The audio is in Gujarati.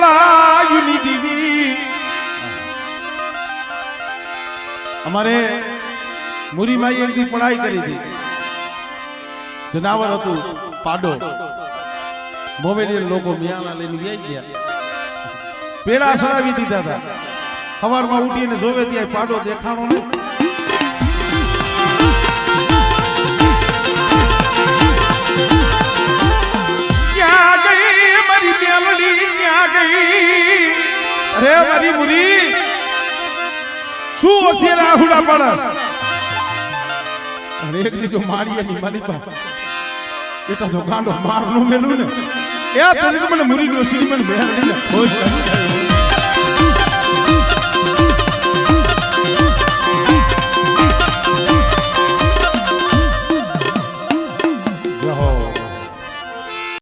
ભોળા યુનિટી અમારે મુરીમાઈ એમની પઢાઈ કરી હતી. જનાવર હતું પાડો. મોમેડી લોકો મિયાણા લઈને વ્યાઈ ગયા. પેડા સડાવી દીધા હતા. સવારમાં ઉઠીને જોવે ત્યાં પાડો દેખાણો નહીં અરે મારી મુરી? શું હશે રાહુડા પડસ અને એક દીજો મારીએ મારી પા બેટા જો ગાંડો મારનું મેલું ને. એ તને મને મુરી નો શ્રીમન બેન ને કોઈ